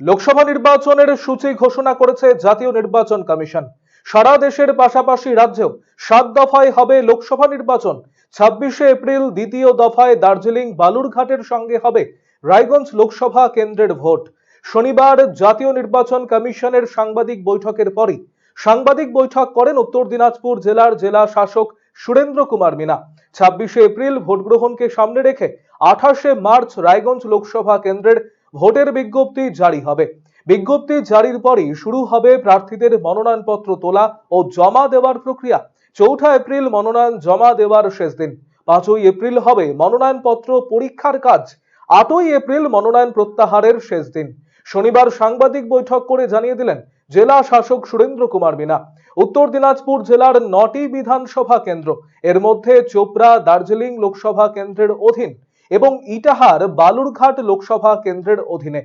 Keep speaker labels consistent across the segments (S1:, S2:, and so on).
S1: লোকসভা নির্বাচনের সূচি ঘোষণা করেছে জাতীয় নির্বাচন কমিশন। সারা দেশের পাশাপাশি রাজ্যেও সাত দফায় হবে লোকসভা নির্বাচন। ছাব্বিশে এপ্রিল দ্বিতীয় দফায় দার্জিলিং বালুরঘাটের সঙ্গে হবে রায়গঞ্জ লোকসভা কেন্দ্রের ভোট। শনিবার জাতীয় নির্বাচন কমিশনের সাংবাদিক বৈঠকের পরই সাংবাদিক বৈঠক করেন উত্তর দিনাজপুর জেলার জেলা শাসক সুরেন্দ্র কুমার মিনা। ছাব্বিশে এপ্রিল ভোট গ্রহণকে সামনে রেখে আঠাশে মার্চ রায়গঞ্জ লোকসভা কেন্দ্রের ভোটের বিজ্ঞপ্তি জারি হবে। বিজ্ঞপ্তি জারির পরই শুরু হবে প্রার্থীদের মনোনয়নপত্র তোলা ও জমা দেওয়ার প্রক্রিয়া। চৌঠা এপ্রিল মনোনয়ন জমা দেওয়ার শেষ দিন। পাঁচই এপ্রিল হবে মনোনয়নপত্র পরীক্ষার কাজ। আটই এপ্রিল মনোনয়ন প্রত্যাহারের শেষ দিন। শনিবার সাংবাদিক বৈঠক করে জানিয়ে দিলেন, জেলা শাসক সুরেন্দ্র কুমার মিনা। উত্তর দিনাজপুর জেলার নটি বিধানসভা কেন্দ্র। এর মধ্যে চোপড়া, দার্জিলিং লোকসভা কেন্দ্রের অধীন এবং ইটাহার বালুরঘাট লোকসভা কেন্দ্রের অধীনে।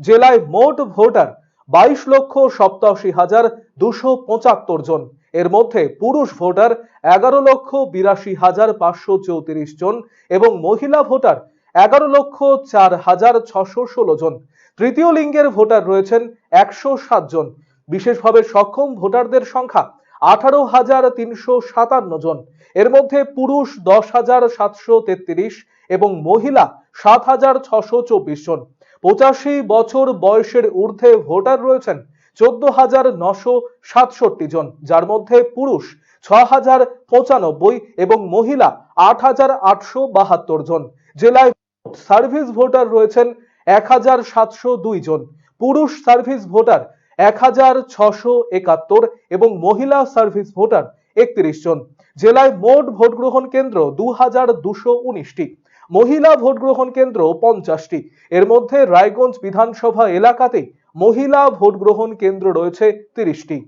S1: জেলায় মোট ভোটার বাইশ লক্ষ সপ্তাশি হাজার দুশো পঁচাত্তর জন। এর মধ্যে পুরুষ ভোটার এগারো লক্ষ বিরাশি হাজার পাঁচশো চৌত্রিশ জন এবং মহিলা ভোটার এগারো লক্ষ চার হাজার ছশো ষোলো জন। তৃতীয় লিঙ্গের ভোটার রয়েছেন একশো সাত জন। বিশেষভাবে সক্ষম ভোটারদের সংখ্যা আঠারো হাজার তিনশো সাতান্ন জন। এর মধ্যে পুরুষ দশ হাজার সাতশো তেত্রিশ এবং মহিলা সাত হাজার ছশো চব্বিশ জন। পঁচাশি বছর বয়সের ঊর্ধ্বে ভোটার রয়েছেন চোদ্দ হাজার নশো সাতষট্টি জন, যার মধ্যে পুরুষ ছ হাজার পঁচানব্বই এবং মহিলা আট হাজার আটশো বাহাত্তর জন। জেলায় সার্ভিস ভোটার রয়েছেন এক হাজার সাতশো দুই জন। পুরুষ সার্ভিস ভোটার এক হাজার ছশো একাত্তর এবং মহিলা সার্ভিস ভোটার একত্রিশ জন। জেলায় মোট ভোট গ্রহণ কেন্দ্র দু হাজার দুশো উনিশটি। মহিলা ভোট গ্রহণ কেন্দ্র পঞ্চাশটি। এর মধ্যে রায়গঞ্জ বিধানসভা এলাকাতে মহিলা ভোট গ্রহণ কেন্দ্র রয়েছে তিরিশটি।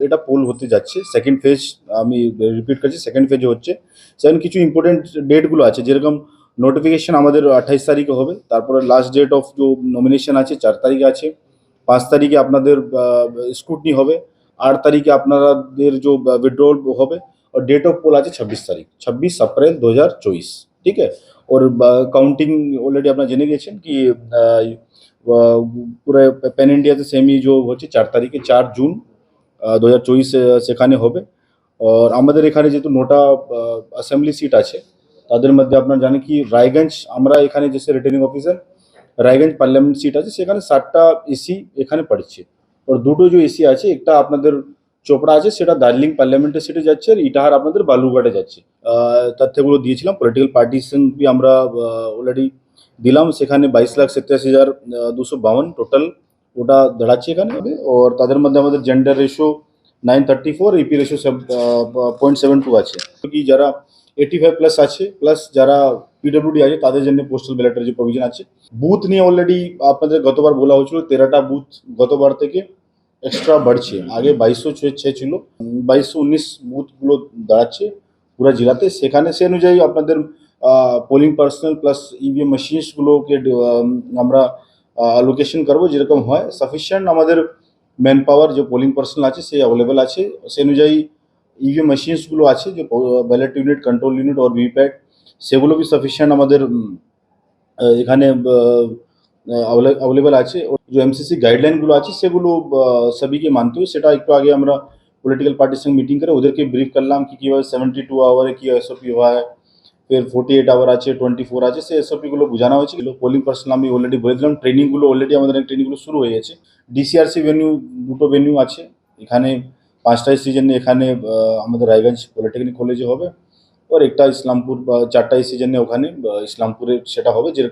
S2: এটা পোল হতে যাচ্ছে সেকেন্ড ফেজ আমি রিপিট করছি সেকেন্ড ফেজে হচ্ছে সেখানে কিছু ইম্পর্টেন্ট ডেটগুলো আছে যেরকম নোটিফিকেশন আমাদের আঠাইশ তারিখে হবে তারপরে লাস্ট ডেট অফ যে নমিনেশন আছে চার তারিখে আছে পাঁচ তারিখে আপনাদের স্ক্রুটনি হবে আট তারিখে আপনাদের যে विड्रॉल হবে और डेट ऑफ पोल আছে ছাব্বিশ তারিখ ছাব্বিশ अप्रैल दो हजार चौबीस ठीक है और काउंटिंग অলরেডি আপনারা জেনে গেছেন কি আহ, আহ, পুরো প্যান ইন্ডিয়াতে সেমি যে হচ্ছে চার তারিখে চার জুন দু হাজার চব্বিশ সেখানে হবে। আর আমাদের এখানে যেহেতু নটা অ্যাসেম্বলি সিট আছে তাদের মধ্যে আপনারা জানেন কি রায়গঞ্জ আমরা এখানে যে returning officer Raiganj parliament seat আছে সেখানে ষাটটা এসি এখানে পড়ছে। আর দুটো যে এসি আছে একটা আপনাদের চোপড়া আছে সেটা দার্জিলিং পার্লামেন্টের সিটে যাচ্ছে আর ইটাহার আপনাদের বালুরঘাটে যাচ্ছে। আহ, তথ্যগুলো দিয়েছিলাম পলিটিক্যাল পার্টিশন আমরা অলরেডি দিলাম সেখানে বাইশ লাখ সাতাশি হাজার দুশো বাউন টোটাল ওটা দাঁড়াচ্ছে এখানে। ওর তাদের মধ্যে আমাদের gender ratio nine thirty four EP ratio point seven two আছে। কি যারা এইটি ফাইভ প্লাস আছে প্লাস যারা পিডব্লিউডি আছে, তাদের জন্য পোস্টাল ব্যালটের যে প্রভিজন আছে। বুথ নিয়ে অলরেডি আপনাদের গতবার বলা হয়েছিল, তেরোটা বুথ গতবার থেকে এক্সট্রা বাড়ছে। আগে বাইশশো ছয় ছিল বাইশশো উনিশ বুথগুলো দাঁড়াচ্ছে পুরো জেলাতে। সেখানে সে অনুযায়ী আপনাদের পোলিং পার্সোনাল প্লাস ইভিএম মেশিনসগুলোকে আমরা লোকেশন করব যেরকম হয় সাফিসিয়েন্ট আমাদের ম্যান পাওয়ার যে পোলিং পার্সোনাল আছে সে অ্যাভেলেবেল আছে সে অনুযায়ী ইভিএম মেশিনসগুলো আছে যে ব্যালেট ইউনিট কন্ট্রোল ইউনিট আর ভিভিপ্যাট সেগুলো বি সাফিসিয়েন্ট আমাদের উম, আহ, এখানে অ্যাভেলেবেল আছে ও যে এমসিসি গাইডলাইনগুলো আছে সেগুলো আহ, সবিকে মানতে হবে সেটা একটু আগে আমরা পলিটিক্যাল পার্টির সঙ্গে মিটিং করে ওদেরকে ব্রিফ করলাম কি কীভাবে সেভেন্টি টু আওয়ারে কী এসওপি হয় ফের ফোর্টি এইট আওয়ার আছে টোয়েন্টি ফোর আছে, সে সেই এসওপিগুলো বোঝানো হয়েছে। পোলিং পার্সন আমি অলরেডি বলে দিলাম। ট্রেনিংগুলো অলরেডি আমাদের ট্রেনিংগুলো শুরু হয়ে গেছে। ডিসিআরসি ভেনিউ দুটো ভেনিউ আছে। এখানে পাঁচটাই সিজনে এখানে আমাদের রায়গঞ্জ পলিটেকনিক কলেজে হবে। আর একটা ইসলামপুর বা চারটাই সিজনে ওখানে ইসলামপুরে সেটা হবে। যেরকম